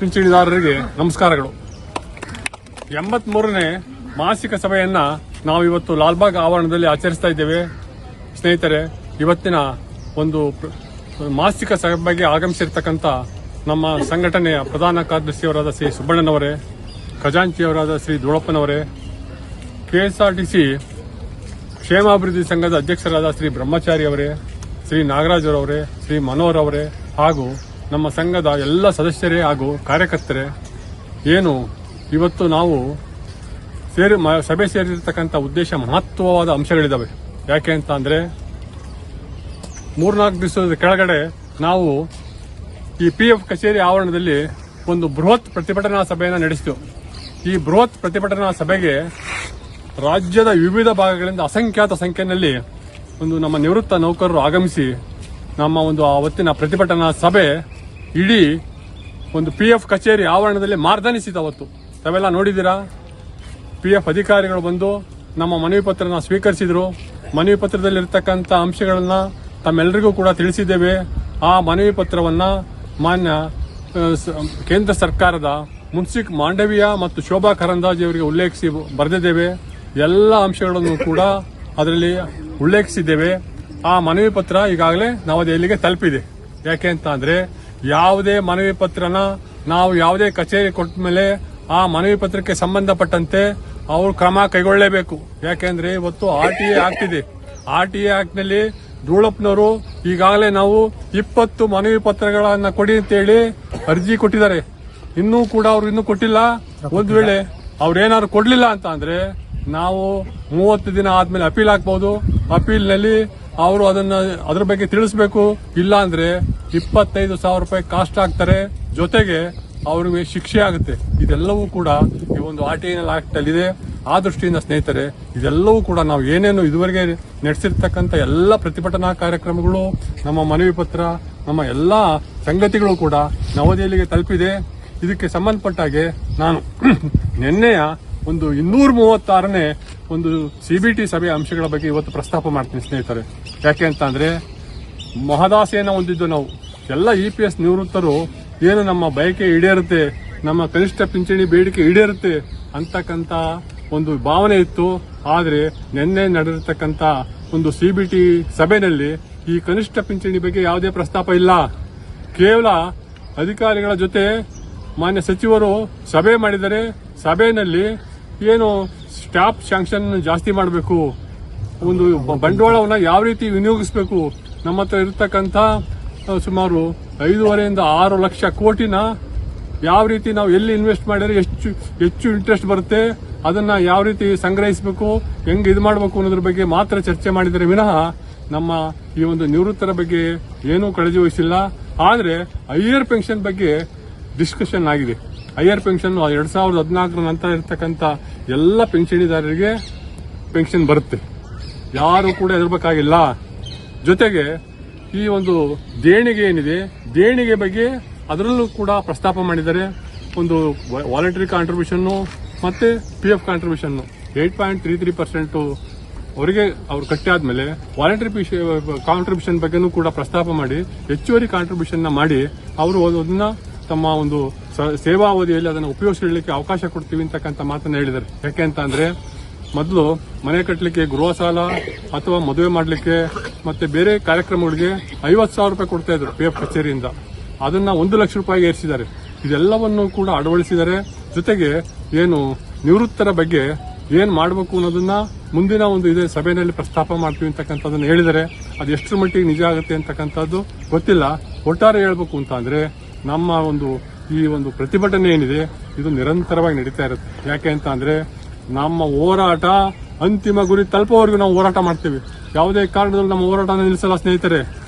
ಪಿಂಚಣಿದಾರರಿಗೆ ನಮಸ್ಕಾರಗಳು. ಎಂಬತ್ ಮೂರನೇ ಮಾಸಿಕ ಸಭೆಯನ್ನ ನಾವು ಇವತ್ತು ಲಾಲ್ಬಾಗ್ ಆವರಣದಲ್ಲಿ ಆಚರಿಸ್ತಾ ಇದ್ದೇವೆ. ಸ್ನೇಹಿತರೆ, ಇವತ್ತಿನ ಒಂದು ಮಾಸಿಕ ಸಭೆಗೆ ಆಗಮಿಸಿರ್ತಕ್ಕಂಥ ನಮ್ಮ ಸಂಘಟನೆಯ ಪ್ರಧಾನ ಕಾರ್ಯದರ್ಶಿಯವರಾದ ಶ್ರೀ ಸುಬ್ಬಣ್ಣನವರೇ, ಖಜಾಂಚಿಯವರಾದ ಶ್ರೀ ದುಳಪ್ಪನವರೇ ಕೆಎಸ್ಆರ್ಟಿಸಿ ಕ್ಷೇಮಾಭಿವೃದ್ಧಿ ಸಂಘದ ಅಧ್ಯಕ್ಷರಾದ ಶ್ರೀ ಬ್ರಹ್ಮಚಾರಿ ಅವರೇ ಶ್ರೀ ನಾಗರಾಜರವರೇ, ಶ್ರೀ ಮನೋಹರ್ ಅವರೇ ಹಾಗೂ ನಮ್ಮ ಸಂಘದ ಎಲ್ಲ ಸದಸ್ಯರೇ ಹಾಗೂ ಕಾರ್ಯಕರ್ತರೇ, ಏನು, ಇವತ್ತು ನಾವು ಸೇರಿ ಸಭೆ ಸೇರಿರ್ತಕ್ಕಂಥ ಉದ್ದೇಶ ಮಹತ್ವವಾದ ಅಂಶಗಳಿದ್ದಾವೆ ಯಾಕೆ ಅಂತ ಅಂದರೆ, ಮೂರ್ನಾಲ್ಕು ದಿವಸದ ಕೆಳಗಡೆ ನಾವು ಈ ಪಿ ಎಫ್ ಕಚೇರಿ ಆವರಣದಲ್ಲಿ ಒಂದು ಬೃಹತ್ ಪ್ರತಿಭಟನಾ ಸಭೆಯನ್ನು ನಡೆಸಿತು ಈ ಬೃಹತ್ ಪ್ರತಿಭಟನಾ ಸಭೆಗೆ ರಾಜ್ಯದ ವಿವಿಧ ಭಾಗಗಳಿಂದ ಅಸಂಖ್ಯಾತ ಸಂಖ್ಯೆಯಲ್ಲಿ ಒಂದು ನಮ್ಮ ನಿವೃತ್ತ ನೌಕರರು ಆಗಮಿಸಿ ನಮ್ಮ ಒಂದು ಆವತ್ತಿನ ಪ್ರತಿಭಟನಾ ಸಭೆ ಇಡೀ ಒಂದು ಪಿ ಎಫ್ ಕಚೇರಿ ಆವರಣದಲ್ಲಿ ಮಾರ್ದನಿಸಿತು ಅವತ್ತು. ತಾವೆಲ್ಲ ನೋಡಿದ್ದೀರಾ? ಪಿ ಎಫ್ ಅಧಿಕಾರಿಗಳು ಬಂದು ನಮ್ಮ ಮನವಿ ಪತ್ರನ ಸ್ವೀಕರಿಸಿದ್ರು. ಮನವಿ ಪತ್ರದಲ್ಲಿರ್ತಕ್ಕಂಥ ಅಂಶಗಳನ್ನ ತಮ್ಮೆಲ್ಲರಿಗೂ ಕೂಡ ತಿಳಿಸಿದ್ದೇವೆ. ಆ ಮನವಿ ಪತ್ರವನ್ನ ಮಾನ್ಯ ಕೇಂದ್ರ ಸರ್ಕಾರದ ಮುನ್ಸಿಕ್ ಮಾಂಡವೀಯ ಮತ್ತು ಶೋಭಾ ಕರಂದಾಜಿ ಅವರಿಗೆ ಉಲ್ಲೇಖಿಸಿ ಬರೆದಿದ್ದೇವೆ. ಎಲ್ಲ ಅಂಶಗಳನ್ನು ಕೂಡ ಅದರಲ್ಲಿ ಉಲ್ಲೇಖಿಸಿದ್ದೇವೆ. ಆ ಮನವಿ ಪತ್ರ ಈಗಾಗಲೇ ನವದೆಹಲಿಗೆ ತಲುಪಿದೆ. ಯಾಕೆ ಅಂತ ಅಂದ್ರೆ ಯಾವುದೇ ಮನವಿ ಪತ್ರನ ನಾವು ಯಾವುದೇ ಕಚೇರಿ ಕೊಟ್ಟ ಮೇಲೆ ಆ ಮನವಿ ಪತ್ರಕ್ಕೆ ಸಂಬಂಧಪಟ್ಟಂತೆ ಅವರು ಕ್ರಮ ಕೈಗೊಳ್ಳಲೇಬೇಕು. ಯಾಕೆಂದ್ರೆ ಇವತ್ತು ಆರ್ ಟಿ ಎ ಆಗ್ತಿದೆ. ಆರ್ ಟಿ ಎ ಆಕ್ಟ್ನಲ್ಲಿ ಧೂಳಪ್ಪನವರು ಈಗಾಗಲೇ ನಾವು ಇಪ್ಪತ್ತು ಮನವಿ ಪತ್ರಗಳನ್ನ ಕೊಡಿ ಅಂತೇಳಿ ಅರ್ಜಿ ಕೊಟ್ಟಿದ್ದಾರೆ. ಇನ್ನೂ ಕೂಡ ಅವ್ರು ಇನ್ನೂ ಕೊಟ್ಟಿಲ್ಲ. ಒಂದ್ ವೇಳೆ ಅವ್ರೇನಾದ್ರು ಕೊಡ್ಲಿಲ್ಲ ಅಂತ ಅಂದ್ರೆ ನಾವು ಮೂವತ್ತು ದಿನ ಆದ್ಮೇಲೆ ಅಪೀಲ್ ಹಾಕ್ಬಹುದು ಅಪೀಲ್ನಲ್ಲಿ ಅವರು ಅದನ್ನ ಅದ್ರ ಬಗ್ಗೆ ತಿಳಿಸಬೇಕು. ಇಲ್ಲ ಅಂದ್ರೆ ಇಪ್ಪತ್ತೈದು ಸಾವಿರ ರೂಪಾಯಿ ಕಾಸ್ಟ್ ಆಗ್ತಾರೆ. ಜೊತೆಗೆ ಅವ್ರಿಗೆ ಶಿಕ್ಷೆ ಆಗುತ್ತೆ. ಇದೆಲ್ಲವೂ ಕೂಡ ಈ ಒಂದು ಆರ್ ಟಿ ಆಕ್ಟ್ ಅಲ್ಲಿ ಇದೆ. ಆ ದೃಷ್ಟಿಯಿಂದ ಸ್ನೇಹಿತರೆ, ಇದೆಲ್ಲವೂ ಕೂಡ ನಾವು ಏನೇನು ಇದುವರೆಗೆ ನಡೆಸಿರ್ತಕ್ಕಂಥ ಎಲ್ಲ ಪ್ರತಿಭಟನಾ ಕಾರ್ಯಕ್ರಮಗಳು, ನಮ್ಮ ಮನವಿ ಪತ್ರ, ನಮ್ಮ ಎಲ್ಲ ಸಂಗತಿಗಳು ಕೂಡ ನವದೆಹಲಿಗೆ ತಲುಪಿದೆ. ಇದಕ್ಕೆ ಸಂಬಂಧಪಟ್ಟಾಗೆ ನಾನು ನಿನ್ನೆಯ ಒಂದು ಇನ್ನೂರ ಮೂವತ್ತಾರನೇ ಒಂದು ಸಿ ಬಿ ಟಿ ಸಭೆಯ ಅಂಶಗಳ ಬಗ್ಗೆ ಇವತ್ತು ಪ್ರಸ್ತಾಪ ಮಾಡ್ತೀನಿ ಸ್ನೇಹಿತರೆ. ಯಾಕೆ ಅಂತ ಅಂದರೆ ಮಹದಾಸೆಯನ್ನು ಹೊಂದಿದ್ದು ನಾವು. ಎಲ್ಲ ಇ ಪಿ ಎಸ್ ನಿವೃತ್ತರು ಏನು ನಮ್ಮ ಬಯಕೆ ಈಡೇರುತ್ತೆ, ನಮ್ಮ ಕನಿಷ್ಠ ಪಿಂಚಣಿ ಬೇಡಿಕೆ ಈಡೇರುತ್ತೆ ಅಂತಕ್ಕಂಥ ಒಂದು ಭಾವನೆ ಇತ್ತು. ಆದರೆ ನಿನ್ನೆ ನಡೆದಿರತಕ್ಕಂಥ ಒಂದು ಸಿ ಬಿ ಟಿ ಸಭೆಯಲ್ಲಿ ಈ ಕನಿಷ್ಠ ಪಿಂಚಣಿ ಬಗ್ಗೆ ಯಾವುದೇ ಪ್ರಸ್ತಾಪ ಇಲ್ಲ. ಕೇವಲ ಅಧಿಕಾರಿಗಳ ಜೊತೆ ಮಾನ್ಯ ಸಚಿವರು ಸಭೆ ಮಾಡಿದರೆ ಸಭೆಯಲ್ಲಿ ಏನು ಸ್ಟಾಪ್ ಶಾಂಕ್ಷನ್ ಜಾಸ್ತಿ ಮಾಡಬೇಕು. ಒಂದು ಬಂಡವಾಳವನ್ನ ಯಾವ ರೀತಿ ವಿನಿಯೋಗಿಸಬೇಕು? ನಮ್ಮ ಹತ್ರ ಇರತಕ್ಕಂತ ಆ, ಸುಮಾರು ಐದೂವರೆಯಿಂದ ಆರು ಲಕ್ಷ ಕೋಟಿನ ಯಾವ ರೀತಿ ನಾವು ಎಲ್ಲಿ ಇನ್ವೆಸ್ಟ್ ಮಾಡಿದ್ರೆ ಹೆಚ್ಚು ಹೆಚ್ಚು ಇಂಟ್ರೆಸ್ಟ್ ಬರುತ್ತೆ ಅದನ್ನ ಯಾವ ರೀತಿ ಸಂಗ್ರಹಿಸಬೇಕು ಹೆಂಗ್ ಇದು ಮಾಡಬೇಕು ಅನ್ನೋದ್ರ ಬಗ್ಗೆ ಮಾತ್ರ ಚರ್ಚೆ ಮಾಡಿದರೆ ವಿನಃ ನಮ್ಮ ಈ ಒಂದು ನಿವೃತ್ತರ ಬಗ್ಗೆ ಏನೂ ಕಾಳಜಿ ವಹಿಸಿಲ್ಲ. ಆದರೆ ಹೈಯರ್ ಪೆನ್ಷನ್ ಬಗ್ಗೆ ಡಿಸ್ಕಷನ್ ಆಗಿದೆ. ಹೈಯರ್ ಪೆನ್ಷನ್ ಎರಡ್ ಸಾವಿರದ ಹದಿನಾಲ್ಕರ ನಂತರ ಇರತಕ್ಕಂತ ಎಲ್ಲ ಪೆನ್ಷನಿದಾರರಿಗೆ ಪೆನ್ಷನ್ ಬರುತ್ತೆ. ಯಾರು ಕೂಡ ಹೆದರ್ಬೇಕಾಗಿಲ್ಲ. ಜೊತೆಗೆ ಈ ಒಂದು ದೇಣಿಗೆ ಏನಿದೆ, ದೇಣಿಗೆ ಬಗ್ಗೆ ಅದರಲ್ಲೂ ಕೂಡ ಪ್ರಸ್ತಾಪ ಮಾಡಿದ್ದಾರೆ. ಒಂದು ವಾಲಂಟರಿ ಕಾಂಟ್ರಿಬ್ಯೂಷನ್ ಮತ್ತೆ P F contribution eight point three three percent ಅವರಿಗೆ ಅವ್ರು ಕಟ್ಟಿ ಆದ್ಮೇಲೆ ವಾಲಂಟರಿ ಕಾಂಟ್ರಿಬ್ಯೂಷನ್ ಬಗ್ಗೆನೂ ಕೂಡ ಪ್ರಸ್ತಾಪ ಮಾಡಿ, ಹೆಚ್ಚುವರಿ ಕಾಂಟ್ರಿಬ್ಯೂಷನ್ ಮಾಡಿ, ಅವರು ಅದನ್ನ ತಮ್ಮ ಒಂದು ಸೇವಾವಧಿಯಲ್ಲಿ ಅದನ್ನು ಉಪಯೋಗಿಸಲಿಕ್ಕೆ ಅವಕಾಶ ಕೊಡ್ತೀವಿ ಅಂತಕ್ಕಂಥ ಮಾತನ್ನ ಹೇಳಿದ್ದಾರೆ. ಯಾಕೆ ಅಂತ ಅಂದ್ರೆ, ಮೊದಲು ಮನೆ ಕಟ್ಟಲಿಕ್ಕೆ ಗೃಹ ಸಾಲ ಅಥವಾ ಮದುವೆ ಮಾಡಲಿಕ್ಕೆ ಮತ್ತೆ ಬೇರೆ ಕಾರ್ಯಕ್ರಮಗಳಿಗೆ ಐವತ್ತು ಸಾವಿರ ರೂಪಾಯಿ ಕೊಡ್ತಾ ಇದ್ರು ಪಿ ಎಫ್ ಕಚೇರಿಯಿಂದ. ಅದನ್ನ ಒಂದು ಲಕ್ಷ ರೂಪಾಯಿಗೆ ಏರಿಸಿದ್ದಾರೆ. ಇದೆಲ್ಲವನ್ನು ಕೂಡ ಅಳವಡಿಸಿದ್ದಾರೆ. ಜೊತೆಗೆ ಏನು ನಿವೃತ್ತರ ಬಗ್ಗೆ ಏನ್ ಮಾಡಬೇಕು ಅನ್ನೋದನ್ನ ಮುಂದಿನ ಒಂದು ಇದೇ ಸಭೆಯಲ್ಲಿ ಪ್ರಸ್ತಾಪ ಮಾಡ್ತೀವಿ ಅಂತಕ್ಕಂಥದ್ದನ್ನು ಹೇಳಿದರೆ ಅದು ಎಷ್ಟರ ಮಟ್ಟಿಗೆ ನಿಜ ಆಗುತ್ತೆ ಅಂತಕ್ಕಂಥದ್ದು ಗೊತ್ತಿಲ್ಲ. ಒಟ್ಟಾರೆ ಹೇಳ್ಬೇಕು ಅಂತ ಅಂದ್ರೆ ನಮ್ಮ ಒಂದು ಈ ಒಂದು ಪ್ರತಿಭಟನೆ ಏನಿದೆ, ಇದು ನಿರಂತರವಾಗಿ ನಡೀತಾ ಇರುತ್ತೆ. ಯಾಕೆ ಅಂತ ಅಂದ್ರೆ, ನಮ್ಮ ಹೋರಾಟ ಅಂತಿಮ ಗುರಿ ತಲುಪೋವರೆಗೂ ನಾವು ಹೋರಾಟ ಮಾಡ್ತೀವಿ. ಯಾವುದೇ ಕಾರಣದಲ್ಲಿ ನಮ್ಮ ಹೋರಾಟನ ನಿಲ್ಲಿಸಲ್ಲ ಸ್ನೇಹಿತರೆ.